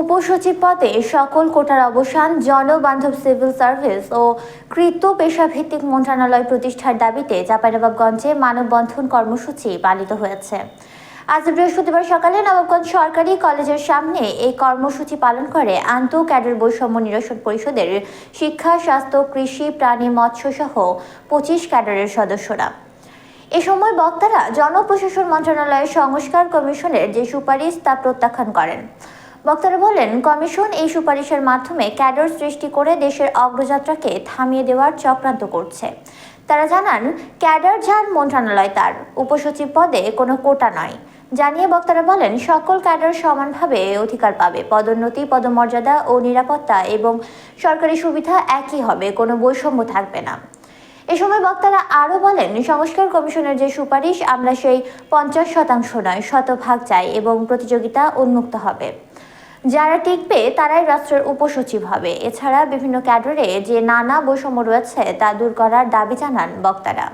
উপসচিব পদে সকল কোটার অবসান, জনবান্ধব সিভিল সার্ভিস ও কৃত পেশাভিত্তিক মন্ত্রণালয় প্রতিষ্ঠার দাবিতে চাঁপাইনবাবগঞ্জে মানববন্ধন কর্মসূচি পালিত হয়েছে। আজ বৃহস্পতিবার সকালে নবাবগঞ্জ সরকারি কলেজের সামনে এই কর্মসূচি পালন করে আন্ত ক্যাডার বৈষম্য নিরসন পরিষদের শিক্ষা, স্বাস্থ্য, কৃষি, প্রাণী, মৎস্য সহ পঁচিশ ক্যাডারের সদস্যরা। এ সময় বক্তারা জনপ্রশাসন মন্ত্রণালয়ের সংস্কার কমিশনের যে সুপারিশ তা প্রত্যাখ্যান করেন। বক্তারা বলেন, কমিশন এই সুপারিশের মাধ্যমে ক্যাডার সৃষ্টি করে দেশের অগ্রযাত্রাকে থামিয়ে দেওয়ার চক্রান্ত করছে। তারা জানান, ক্যাডার যার মন্ত্রণালয় তার, উপসচিব পদে কোনো কোটা নয়। জানিয়ে বক্তারা বলেন, সকল ক্যাডার সমানভাবে অধিকার পাবে। পদোন্নতি, পদমর্যাদা ও নিরাপত্তা এবং সরকারি সুবিধা একই হবে, কোনো বৈষম্য থাকবে না। এ সময় বক্তারা আরও বলেন, সংস্কার কমিশনের যে সুপারিশ, আমরা সেই পঞ্চাশ শতাংশ নয়, শতভাগ চাই এবং প্রতিযোগিতা উন্মুক্ত হবে। যারা টিকবে, তারাই রাষ্ট্রের উপসচিব হবে। এছাড়া বিভিন্ন ক্যাডারে যে নানা বৈষম্য রয়েছে, তা দূর করার দাবি জানান বক্তারা।